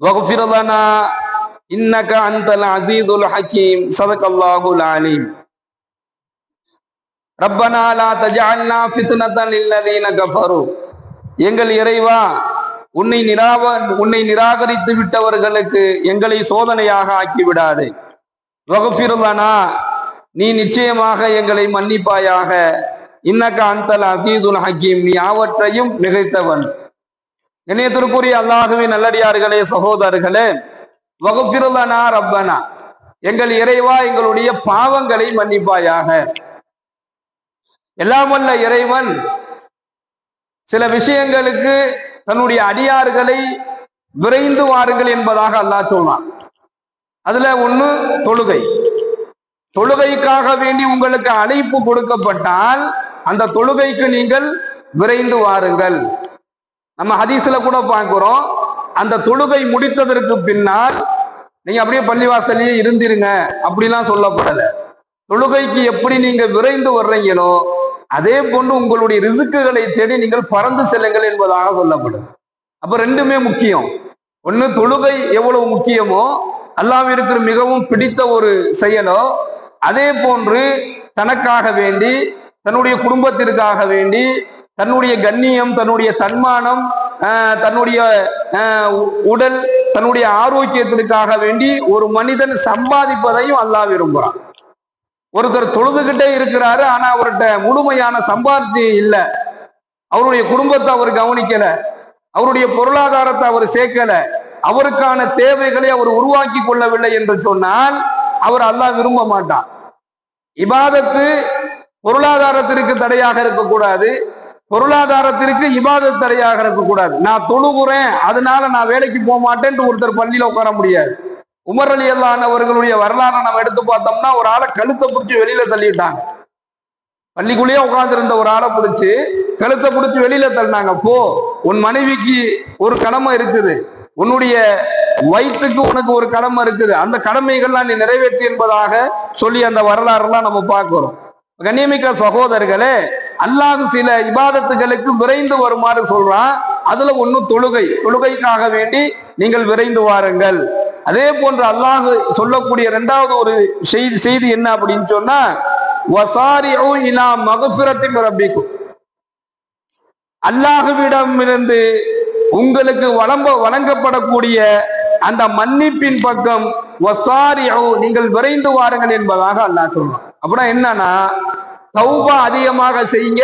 வகுஃபிர் லனா இன்னக அந்தல் அசீதுல் ஹக்கீம் சதகல்லாஹுல் அலீம் ரப்பனா லா தஜஅல்னா ஃபித்னதன் லில்லதீன கஃபரு எங்கள் இறைவா உன்னை நிராவ உன்னை நிராகரித்து விட்டவர்களுக்கு எங்களை சோதனையாக ஆக்கிவிடாது. வகுஃபிருலனா நீ நிச்சயமாக எங்களை மன்னிப்பாயாக. இன்னக்க அந்தல் அசீதுல் ஹக்கீம் நீ ஆவற்றையும் நிகழ்த்தவன். இணையத்திற்குரிய அல்லாஹுவின் நல்லடியார்களே சகோதரர்களே வகுப்பிருந்தனா ரப்பனா. எங்கள் இறைவா எங்களுடைய பாவங்களை மன்னிப்பாயாக. எல்லாமல்ல இறைவன் சில விஷயங்களுக்கு தன்னுடைய அடியார்களை விரைந்து வாருங்கள் என்பதாக அல்லாஹ் சொன்னான். அதுல ஒண்ணு தொழுகை. தொழுகைக்காக வேண்டி உங்களுக்கு அழைப்பு கொடுக்கப்பட்டால் அந்த தொழுகைக்கு நீங்கள் விரைந்து வாருங்கள். நம்ம ஹதீஸ்ல கூட பார்க்கிறோம். அந்த தொழுகை முடித்ததற்கு பின்னால் நீங்க அப்படியே பள்ளிவாசலையே இருந்திருங்க. அப்படிலாம் சொல்லப்படல. தொழுகைக்கு எப்படி நீங்க விரைந்து வர்றீங்களோ அதே போன்று உங்களுடைய ரிசுக்குகளை தேடி நீங்கள் பறந்து செல்லுங்கள் என்பதாக சொல்லப்படும். அப்ப ரெண்டுமே முக்கியம். ஒண்ணு தொழுகை எவ்வளவு முக்கியமோ அல்லாவிற்கு மிகவும் பிடித்த ஒரு செயலோ அதே போன்று தனக்காக வேண்டி தன்னுடைய குடும்பத்திற்காக வேண்டி தன்னுடைய கண்ணியம் தன்னுடைய தன்மானம் தன்னுடைய உடல் தன்னுடைய ஆரோக்கியத்திற்காக வேண்டி ஒரு மனிதன் சம்பாதிப்பதையும் அல்லாஹ் விரும்புறான். ஒருத்தர் தொழுதுகிட்டே இருக்கிறாரு ஆனா அவர்கிட்ட முழுமையான சம்பாத்தியம் இல்லை. அவருடைய குடும்பத்தை அவர் கவனிக்கல. அவருடைய பொருளாதாரத்தை அவர் சேர்க்கல. அவருக்கான தேவைகளை அவர் உருவாக்கி கொள்ளவில்லை என்று சொன்னால் அவர் அல்லாஹ் விரும்ப மாட்டான். இபாதத்து பொருளாதாரத்திற்கு தடையாக இருக்கக்கூடாது. பொருளாதாரத்திற்கு இபாதத் தடையாக இருக்கக்கூடாது நான் தொழுகுறேன் அதனால நான் வேலைக்கு போக மாட்டேன்ட்டு ஒருத்தர் பள்ளியில உட்கார முடியாது. உமர் அலி அவர்களுடைய வரலாறை நம்ம எடுத்து பார்த்தோம்னா ஒரு ஆளை கழுத்தை பிடிச்சி வெளியில தள்ளிட்டாங்க. பள்ளிக்குள்ளேயே உட்காந்துருந்த ஒரு ஆளை பிடிச்சி கழுத்தை பிடிச்சி வெளியில தள்ளினாங்க. போ உன் மனைவிக்கு ஒரு கடமை இருக்குது. உன்னுடைய வயிற்றுக்கு உனக்கு ஒரு கடமை இருக்குது. அந்த கடமைகள்லாம் நீ நிறைவேற்றி என்பதாக சொல்லி அந்த வரலாறுலாம் நம்ம பார்க்கிறோம். கண்ணியமிக்க சகோதரர்களே அல்லாஹ் சில இபாதத்துகளுக்கு விரைந்து வருமாறு சொல்றான். அதுல ஒண்ணு தொழுகை. தொழுகைக்காக வேண்டி நீங்கள் விரைந்து வாருங்கள். அதே போன்று அல்லாஹ் சொல்லக்கூடிய இரண்டாவது ஒரு செய்தி செய்தி என்ன அப்படின்னு சொன்னா இலா மகசுரத்தின் ரப்பிக்கும். அல்லாஹுவிடம் இருந்து உங்களுக்கு வளம்ப வழங்கப்படக்கூடிய அந்த மன்னிப்பின் பக்கம் நீங்கள் விரைந்து வாருங்கள் என்பதாக அல்லாஹ் சொல்றான். அப்படின்னா என்னன்னா தௌபா அதிகமாக செய்யுங்க.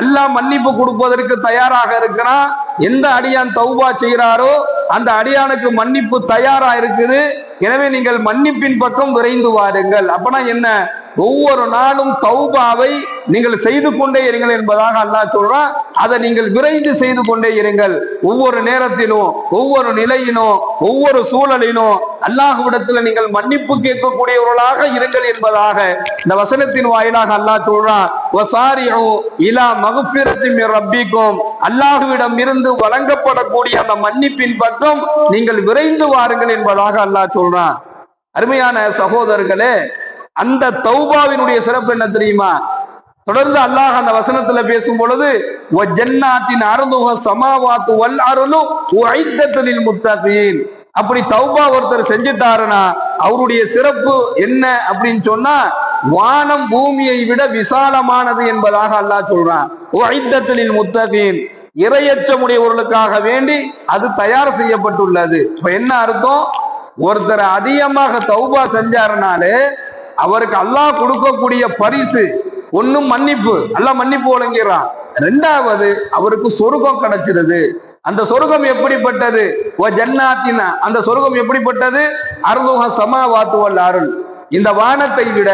அல்லாஹ் மன்னிப்பு கொடுப்பதற்கு தயாராக இருக்கிறான். எந்த அடியான் தௌபா செய்கிறாரோ அந்த அடியானுக்கு மன்னிப்பு தயாரா இருக்குது. எனவே நீங்கள் மன்னிப்பின் பக்கம் விரைந்து வாருங்கள். அப்பனா என்ன? ஒவ்வொரு நாளும் தௌபாவை நீங்கள் செய்து கொண்டே இருங்கள் என்பதாக அல்லாஹ் சொல்றான் அதை நீங்கள் விரைந்து செய்து கொண்டே இருங்கள். ஒவ்வொரு நேரத்திலும் ஒவ்வொரு நிலையிலும் ஒவ்வொரு சூழலிலும் அல்லாஹுவிடத்தில் நீங்கள் மன்னிப்பு கேட்கக்கூடியவர்களாக இருங்கள் என்பதாக இந்த வசனத்தின் வாயிலாக அல்லாஹ் சொல்றான் இலா மகுபிரத்தின் ரப்பிக்கும். அல்லாஹுவிடம் இருந்து வழங்கப்படக்கூடிய அந்த மன்னிப்பின் பக்கம் நீங்கள் விரைந்து வாருங்கள் என்பதாக அல்லாஹ் சொல்றான் அருமையான சகோதரர்களே அந்த தௌபாவினுடைய சிறப்பு என்ன தெரியுமா? தொடர்ந்து அல்லாஹ் அந்த வசனத்துல பேசும் பொழுது ஜன்னாத்தின் அருந்துக சமாவாத்து வல் அருளும் ஐத்தத்தலில் முத்தகீன். அப்படி தௌபா ஒருத்தர் செஞ்சுட்டாருன்னா அவருடைய சிறப்பு என்ன அப்படின்னு சொன்னா வானம் பூமியை விட விசாலமானது என்பதாக அல்லாஹ் சொல்றான். ஐத்தத்தலில் முத்தகீன். இரையச்சமுடையவர்களுக்காக வேண்டி அது தயார் செய்யப்பட்டுள்ளது. இப்ப என்ன அர்த்தம்? ஒருத்தர் அதிகமாக தௌபா செஞ்சாருனாலே அவருக்கு அல்லாஹ் கொடுக்கக்கூடிய பரிசு ஒன்னும் மன்னிப்பு. அல்லாஹ் மன்னிப்பு வழங்கிறான் ரெண்டாவது அவருக்கு சொருகம் கிடைச்சிருது. அந்த சொர்க்கம் எப்படிப்பட்டது? ஓ ஜன்னாத்தினா. அந்த சொர்க்கம் எப்படிப்பட்டது? அருளுக சமாவாத்துவல் அருள். இந்த வானத்தை விட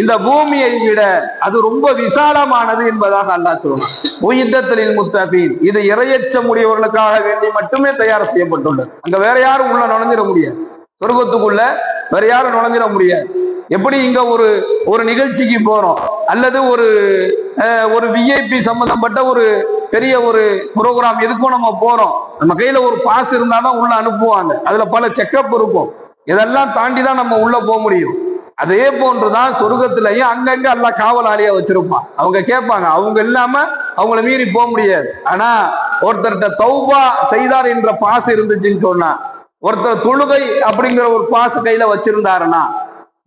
இந்த பூமியை விட அது ரொம்ப விசாலமானது என்பதாக அல்லாஹ் சொல்லுவான். உயித்தலில் முத்தபீன். இது இரையச்ச முடியவர்களுக்காக வேண்டி மட்டுமே தயார் செய்யப்பட்டுள்ளது. அங்க வேற யாரும் உள்ள நுழைஞ்சிட முடியாது. சொர்க்கத்துக்குள்ள வேற யாரும் நுழைஞ்சிட முடியாது. எப்படி இங்க ஒரு ஒரு நிகழ்ச்சிக்கு போறோம்? அல்லது ஒரு ஒரு விஐபி சம்பந்தப்பட்ட ஒரு பெரிய ஒரு ப்ரோக்ராம் எதுக்கும் நம்ம போறோம். நம்ம கையில ஒரு பாஸ் இருந்தாதான் உள்ள அனுப்புவாங்க. அதுல பல செக்கப் இருக்கும். இதெல்லாம் தாண்டி தான் நம்ம உள்ள போக முடியும். அதே போன்றுதான் சொர்க்கத்திலையும் அங்கங்க எல்லாம் காவலாளியா வச்சிருப்பான். அவங்க கேட்பாங்க. அவங்க இல்லாம அவங்கள மீறி போக முடியாது. ஆனா ஒருத்தர்கிட்ட தௌபா செய்தார் என்ற பாஸ் இருந்துச்சுன்னு சொன்னா ஒருத்தர் தொழுகை அப்படிங்கிற ஒரு பாசு கையில வச்சிருந்தாருன்னா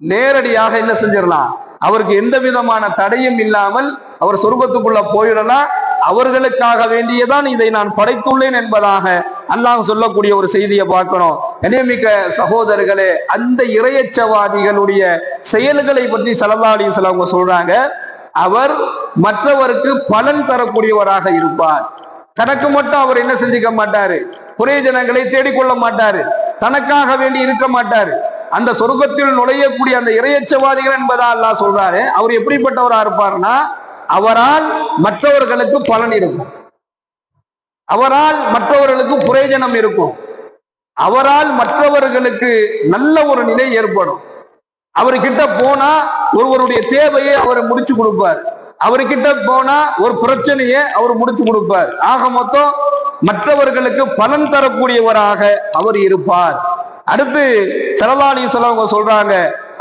நேரடியாக என்ன செஞ்சிடலாம்? அவருக்கு எந்த விதமான தடையும் இல்லாமல் அவர் சொர்க்கத்துக்குள்ள போயிடலாம். அவர்களுக்காக வேண்டியதான் இதை நான் படைத்துள்ளேன் என்பதாக அல்லாஹ் சொல்லக்கூடிய ஒரு செய்தியை பார்க்கணும். இணையமிக்க சகோதரர்களே அந்த இரையச்சவாதிகளுடைய செயல்களை பற்றி சல்லா அலி அவங்க சொல்றாங்க. அவர் மற்றவருக்கு பலன் தரக்கூடியவராக இருப்பார். தனக்கு மட்டும் அவர் என்ன செஞ்சுக்க மாட்டாரு? பிரயோஜனங்களை தேடிக்கொள்ள மாட்டாரு. தனக்காக வேண்டி இருக்க மாட்டாரு. அந்த சொர்க்கத்தில் நுழையக்கூடிய அந்த இறையச்சவாதிகள் என்பதா அல்லா சொல்றாரு. அவர் எப்படிப்பட்டவரா இருப்பார்னா அவரால் மற்றவர்களுக்கு பலன் இருக்கும். அவரால் மற்றவர்களுக்கு பிரயோஜனம் இருக்கும். அவரால் மற்றவர்களுக்கு நல்ல ஒரு நிலை ஏற்படும். அவர்கிட்ட போனா ஒருவருடைய தேவையை அவர் முடிச்சு கொடுப்பார். அவர்கிட்ட போனா ஒரு பிரச்சனையை அவர் முடிச்சு கொடுப்பார். ஆக மொத்தம் மற்றவர்களுக்கு பலன் தரக்கூடியவராக அவர் இருப்பார். அடுத்து சரலாலி சொல்லவங்க சொல்றாங்க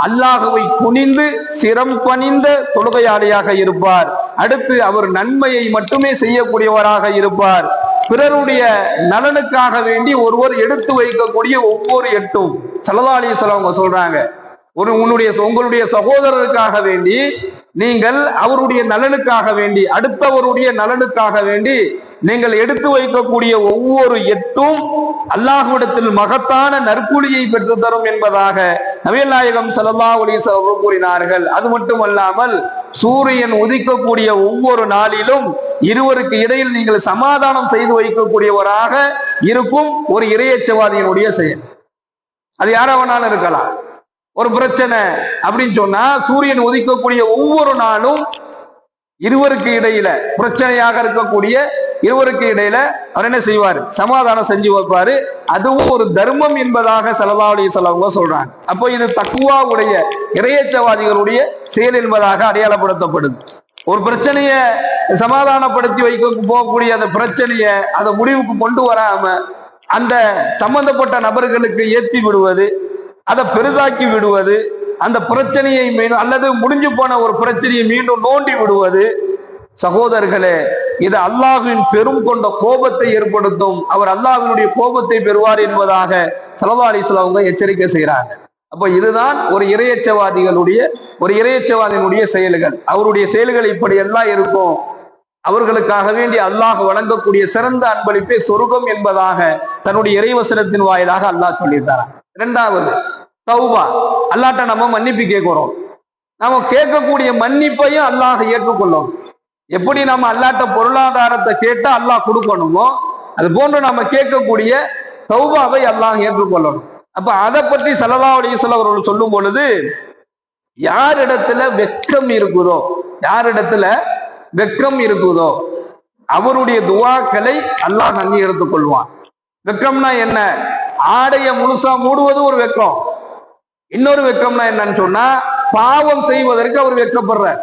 அல்லாஹுவை குனிந்து சிரம் பணிந்த தொழுகையாளியாக இருப்பார். அடுத்து அவர் நன்மையை மட்டுமே செய்யக்கூடியவராக இருப்பார். பிறருடைய நலனுக்காக வேண்டி ஒருவர் எடுத்து வைக்கக்கூடிய ஒவ்வொரு எட்டும். சல்லல்லாஹு சொல்லவங்க அவங்க சொல்றாங்க ஒரு உன்னுடைய உங்களுடைய சகோதரருக்காக வேண்டி நீங்கள் அவருடைய நலனுக்காக வேண்டி அடுத்தவருடைய நலனுக்காக வேண்டி நீங்கள் எடுத்து வைக்கக்கூடிய ஒவ்வொரு எட்டும் அல்லாஹ்விடத்தில் மகத்தான நற்கூலியை பெற்று தரும் என்பதாக நபிகள் நாயகம் ஸல்லல்லாஹு அலைஹி கூறினார்கள். அது மட்டுமல்லாமல் சூரியன் உதிக்கக்கூடிய ஒவ்வொரு நாளிலும் இருவருக்கு இடையில் நீங்கள் சமாதானம் செய்து வைக்கக்கூடியவராக இருக்கும் ஒரு இறையச்சவாதியினுடைய செயல். அது யாராவனாலும் இருக்கலாம். ஒரு பிரச்சனை அப்படின்னு சொன்னா சூரியன் உதிக்கக்கூடிய ஒவ்வொரு நாளும் இருவருக்கு இடையில பிரச்சனையாக இருக்கக்கூடிய இருவருக்கு இடையில அவர் என்ன செய்வார்? சமாதானம் செஞ்சு வைப்பாரு. அதுவும் ஒரு தர்மம் என்பதாக சல்லல்லாஹு செலவங்க சொல்றாங்க. அப்போ இது தக்குவாவுடைய இறையச்சவாதிகளுடைய செயல் என்பதாக அடையாளப்படுத்தப்படுது. ஒரு பிரச்சனைய சமாதானப்படுத்தி வைக்க போகக்கூடிய அந்த பிரச்சனைய அதை முடிவுக்கு கொண்டு வராம அந்த சம்பந்தப்பட்ட நபர்களுக்கு ஏற்றி விடுவது அதை பெரிதாக்கி விடுவது அந்த பிரச்சனையை மீண்டும் அல்லது முடிஞ்சு போன ஒரு பிரச்சனையை மீண்டும் நோண்டி விடுவது. சகோதரர்களே இது அல்லாஹுவின் பெரும் கொண்ட கோபத்தை ஏற்படுத்தும். அவர் அல்லாஹினுடைய கோபத்தை பெறுவார் என்பதாக சலவா அலிஸ்லாமங்க எச்சரிக்கை செய்கிறாங்க. அப்ப இதுதான் ஒரு இறையச்சவாதிகளுடைய ஒரு இறையச்சவாதியினுடைய செயல்கள். அவருடைய செயல்கள் இப்படி எல்லாம் இருக்கும். அவர்களுக்காக வேண்டி அல்லாஹ் வழங்கக்கூடிய சிறந்த அன்பளிப்பே சொர்க்கம் என்பதாக தன்னுடைய இறைவசனத்தின் வாயிலாக அல்லாஹ் சொல்லியிருந்தாராம் இரண்டாவது தௌபா. அல்லாட்ட நம்ம மன்னிப்பு கேட்கிறோம். நம்ம கேட்கக்கூடிய மன்னிப்பையும் அல்லாஹ் ஏற்றுக்கொள்ளும். எப்படி நம்ம அல்லாட்ட பொருளாதாரத்தை கேட்டு அல்லாஹ் கொடுக்கணுமோ அது போன்று நம்ம கேட்கக்கூடிய தௌபாவை அல்லாஹ் ஏற்றுக்கொள்ளணும். அப்ப அதை பற்றி சல்லா அலிஸ்வல் அவர்கள் சொல்லும் பொழுது யாரிடத்துல வெக்கம் இருக்குதோ யாரிடத்துல வெக்கம் இருக்குதோ அவருடைய துவாக்களை அல்லாஹ் அங்கீகரித்துக் கொள்வான். வெக்கம்னா என்ன? ஆடைய முழுசா மூடுவது ஒரு வெக்கம். இன்னொரு வெக்கம்னா என்னன்னு சொன்னா பாவம் செய்வதற்கு அவர் வெக்கப்படுறார்.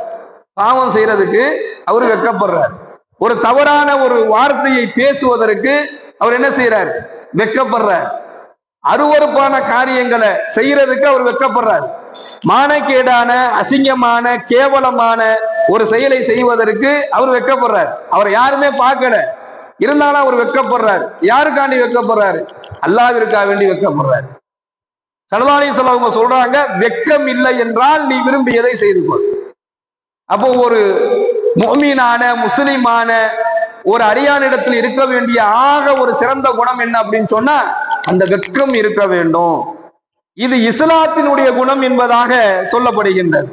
பாவம் செய்யறதுக்கு அவர் வெக்கப்படுறார். ஒரு தவறான ஒரு வார்த்தையை பேசுவதற்கு அவர் என்ன செய்யறார் வெக்கப்படுறார். அருவறுப்பான காரியங்களை செய்யறதுக்கு அவர் வெக்கப்படுறார். மானக்கேடான அசிங்கமான கேவலமான ஒரு செயலை செய்வதற்கு அவர் வெக்கப்படுறார். அவர் யாருமே பார்க்கல. இருந்தாலும் அவர் வெக்கப்படுறார். யாருக்காண்டி வெக்கப்படுறாரு? அல்லாவிற்காக வேண்டி வெக்கப்படுறாரு. சரதானி சொல்ல அவங்க சொல்றாங்க வெக்கம் இல்லை என்றால் நீ விரும்பியதை செய்து கொள். அப்போ ஒரு மொமீனான முஸ்லிமான ஒரு அடியானிடத்தில் இருக்க வேண்டிய ஆக ஒரு சிறந்த குணம் என்ன அப்படின்னு சொன்னா அந்த வெக்கம் இருக்க வேண்டும். இது இஸ்லாத்தினுடைய குணம் என்பதாக சொல்லப்படுகின்றது.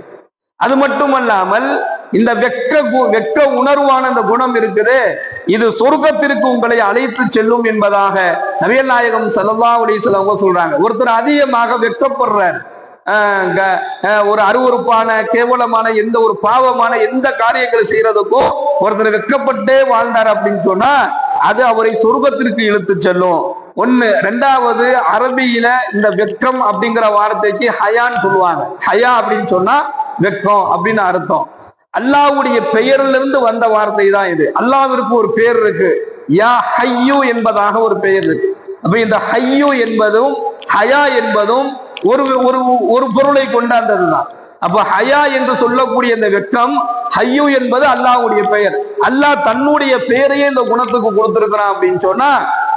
அது மட்டுமல்லாமல் இந்த வெக்க கு- வெக்க உணர்வான அந்த குணம் இருக்குது. இது சொர்க்கத்திற்கு உங்களை அழைத்து செல்லும் என்பதாக நவியல் நாயகம் ஸல்லல்லாஹு அலைஹி அவங்க சொல்றாங்க. ஒருத்தர் அதிகமாக வெக்கப்படுறார் க- ஒரு அருவருப்பான கேவலமான எந்த ஒரு பாவமான எந்த காரியங்களை செய்யறதுக்கும் ஒருத்தர் வெக்கப்பட்டே வாழ்ந்தார் அப்படின்னு சொன்னா அது அவரை சொர்க்கத்திற்கு இழுத்து செல்லும். ஒண்ணு ரெண்டாவது அரபியில இந்த வெக்கம் அப்படிங்கிற வார்த்தைக்கு ஹயான்னு சொல்லுவாங்க. ஹயா அப்படின்னு சொன்னா வெக்கம் அப்படின்னு அர்த்தம். அல்லாவுடைய பெயரிலிருந்து வந்த வார்த்தை தான் இது. அல்லாவிற்கு ஒரு பெயர் இருக்கு. யா ஹையு என்பதாக ஒரு பெயர் இருக்கு. அப்ப இந்த ஹையு என்பதும் ஹயா என்பதும் ஒரு ஒரு ஒரு பொருளை கொண்டாந்ததுதான். அப்ப ஹயா என்று சொல்லக்கூடிய இந்த வெக்கம் ஹையு என்பது அல்லாஹ்வுடைய பெயர். அல்லாஹ் தன்னுடைய பெயரையே இந்த குணத்துக்கு கொடுத்திருக்கிறான் அப்படின்னு சொன்னா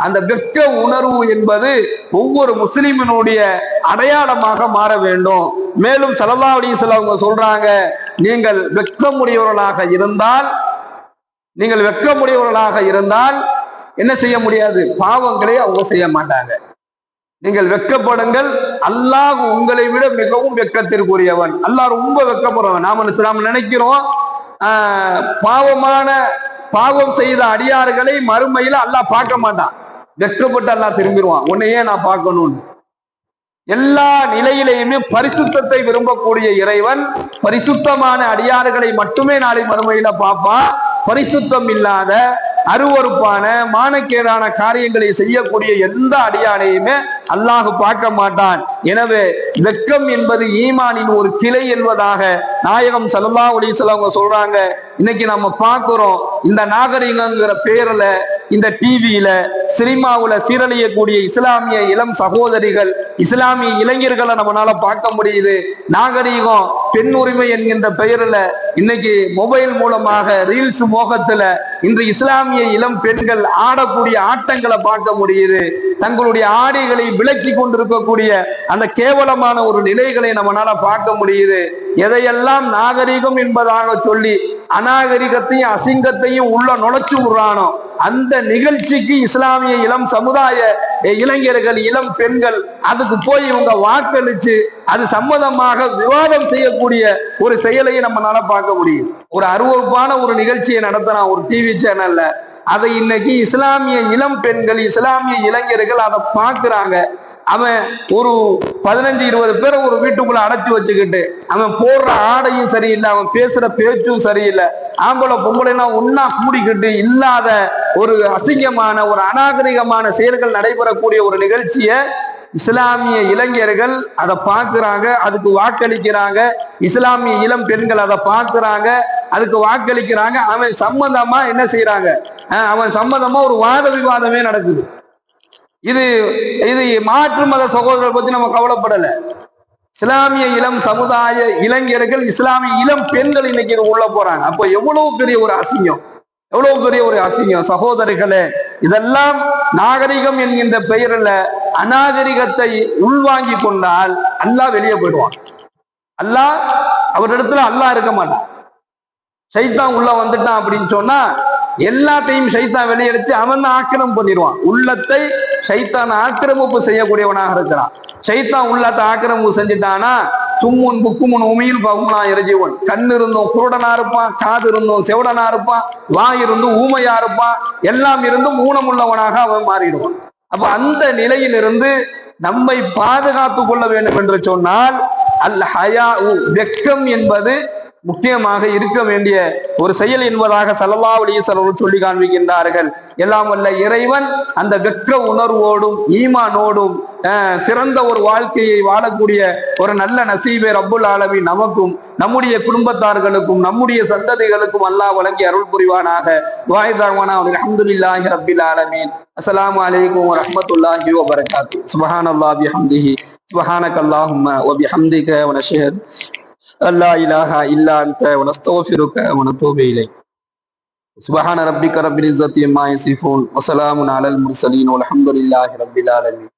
அந்த வெக்க உணர்வு என்பது ஒவ்வொரு முஸ்லிமினுடைய அடையாளமாக மாற வேண்டும். மேலும் சலல்லா அலைஹி வஸல்லம் அவங்க சொல்றாங்க நீங்கள் வெக்கமுடையவர்களாக இருந்தால் நீங்கள் வெக்கமுடையவர்களாக இருந்தால் என்ன செய்ய முடியாது? பாவங்களை அவங்க செய்ய மாட்டாங்க. நீங்கள் வெக்கப்படுங்கள் அல்லாஹ் உங்களை விட மிகவும் வெக்கத்திற்குரியவன் அல்லாஹ் ரொம்ப வெக்கப்படுறவன் நாம நாம நினைக்கிறோம் பாவமான பாவம் செய்த அடியார்களை மறுமையில அல்லாஹ் பார்க்க மாட்டான். வெக்கப்பட்டு அல்லாஹ் திரும்பிடுவான். உன்னையே நான் பார்க்கணும்னு. எல்லா நிலையிலையுமே பரிசுத்தத்தை விரும்பக்கூடிய இறைவன் பரிசுத்தமான அடியார்களை மட்டுமே நாளை மறுமையில பார்ப்பான். பரிசுத்தம் இல்லாத அருவருப்பான மானக்கேடான காரியங்களை செய்யக்கூடிய எந்த அடியானையுமே அல்லாஹ் பார்க்க மாட்டான். எனவே வெக்கம் என்பது ஈமானின் ஒரு கிளை என்பதாக நாயகம் சல்லா அலைஹி அவங்க சொல்றாங்க. இன்னைக்கு நம்ம பார்க்கிறோம். இந்த நாகரிகங்கிற பேர்ல இந்த டிவியில சினிமாவுல சீரழியக்கூடிய இஸ்லாமிய இளம் சகோதரிகள் இஸ்லாமிய இளைஞர்களை நம்மளால பார்க்க முடியுது. நாகரீகம் பெண் உரிமை என்கின்ற பெயரில் இன்னைக்கு மொபைல் மூலமாக ரீல்ஸ் மோகத்துல இன்று இஸ்லாமிய இளம் பெண்கள் ஆடக்கூடிய ஆட்டங்களை பார்க்க முடியுது. தங்களுடைய ஆடைகளை விலக்கி கொண்டிருக்கக்கூடிய அந்த கேவலமான ஒரு நிலைகளை நம்மளால பார்க்க முடியுது. எதையெல்லாம் நாகரிகம் என்பதாக சொல்லி அநாகரிகத்தையும் அசிங்கத்தையும் உள்ள நுழைச்சு விடுறானோ? அந்த நிகழ்ச்சிக்கு இஸ்லாமிய இளம் சமுதாய இளைஞர்கள் இளம் பெண்கள் அதுக்கு போய் இவங்க வாக்களிச்சு அது சம்மதமாக விவாதம் செய்யக்கூடிய ஒரு செயலையும் நம்மளால பார்க்க முடியும் ஒரு அருவருப்பான ஒரு நிகழ்ச்சியை நடத்துறான் ஒரு டிவி சேனல்ல அதை இன்னைக்கு இஸ்லாமிய இளம் பெண்கள் இஸ்லாமிய இளைஞர்கள் அதை பார்க்குறாங்க. அவன் ஒரு பதினஞ்சு இருபது பேரை ஒரு வீட்டுக்குள்ள அடைச்சி வச்சுக்கிட்டு அவன் போடுற ஆடையும் சரியில்லை அவன் பேசுற பேச்சும் சரியில்லை. ஆம்பளை பொம்பளைனா ஒன்னா கூடிக்கிட்டு இல்லாத ஒரு அசிங்கமான ஒரு அநாகரிகமான செயல்கள் நடைபெறக்கூடிய ஒரு நிகழ்ச்சியை இஸ்லாமிய இளைஞர்கள் அதை பார்க்குறாங்க அதுக்கு வாக்களிக்கிறாங்க. இஸ்லாமிய இளம் பெண்கள் அதை பார்க்குறாங்க அதுக்கு வாக்களிக்கிறாங்க. அவன் சம்பந்தமா என்ன செய்யறாங்க அவன் சம்பந்தமா ஒரு வாத விவாதமே நடக்குது. இது இது மாற்று மத சகோதரரை பத்தி நம்ம கவலைப்படல. இஸ்லாமிய இளம் சமுதாய இளைஞர்கள் இஸ்லாமிய இளம் பெண்கள் இன்னைக்கு இது உள்ள போறாங்க. அப்போ எவ்வளவு பெரிய ஒரு அசிங்கம்? எவ்வளவு பெரிய ஒரு அசிங்கம்? சகோதரிகளே இதெல்லாம் நாகரிகம் என்கின்ற பெயரில் அநாகரிகத்தை உள்வாங்கி கொண்டால் அல்லாஹ் வெளியே போயிடுவான். அல்லாஹ் அவரிடத்துல அல்லாஹ் இருக்க மாட்டான். சைத்தான் உள்ள வந்துட்டான் அப்படின்னு சொன்னா எல்லாத்தையும் சைத்தான் வெளியடிச்சு அவன் தான் ஆக்கிரமம் பண்ணிடுவான். உள்ளத்தை சைத்தான் ஆக்கிரமிப்பு செய்யக்கூடியவனாக இருக்கிறான். சைத்தான் உள்ளாத்த ஆக்கிரமிப்பு செஞ்சுட்டானா சும்முன் புக்குமுன் உமியின் பகுமா இறைஜீவன் கண் இருந்தும் குருடனா இருப்பான் காது இருந்தும் செவடனா இருப்பான் வாய் இருந்தும் ஊமையா இருப்பான். எல்லாம் இருந்தும் ஊனமுள்ளவனாக அவன் மாறிடுவான். அப்ப அந்த நிலையிலிருந்து நம்மை பாதுகாத்துக் கொள்ள வேண்டும் என்று சொன்னால் அல் ஹயா வெக்கம் என்பது முக்கியமாக இருக்க வேண்டிய ஒரு செயல் என்பதாக சல்லல்லா செலவு சொல்லி காண்பிக்கின்றார்கள். எல்லாம் வல்ல இறைவன் அந்த வெக்க உணர்வோடும் ஈமானோடும் அஹ், சிறந்த ஒரு வாழ்க்கையை வாழக்கூடிய ஒரு நல்ல நசீபை ரப்புல் ஆலமி நமக்கும் நம்முடைய குடும்பத்தார்களுக்கும் நம்முடைய சந்ததிகளுக்கும் அல்லாஹ் வழங்கி அருள் புரிவானாக. வாய்தாவானா அல்ஹம்துலில்லாஹி ரப்பில் ஆலமீன். அஸ்லாம் அலைக்கும் வரஹ்மத்துல்லாஹி வபரகாத்து சுபஹானல்லாஹி பிஹம்திஹி சுபஹானக அல்லாஹும்ம வபிஹம்திக வனஷ்ஹது لا إله إلا أنت ونستغفرك ونتوب إليك. سبحان ربك رب العزة ما يصفون وسلام على المرسلين والحمد لله رب العالمين.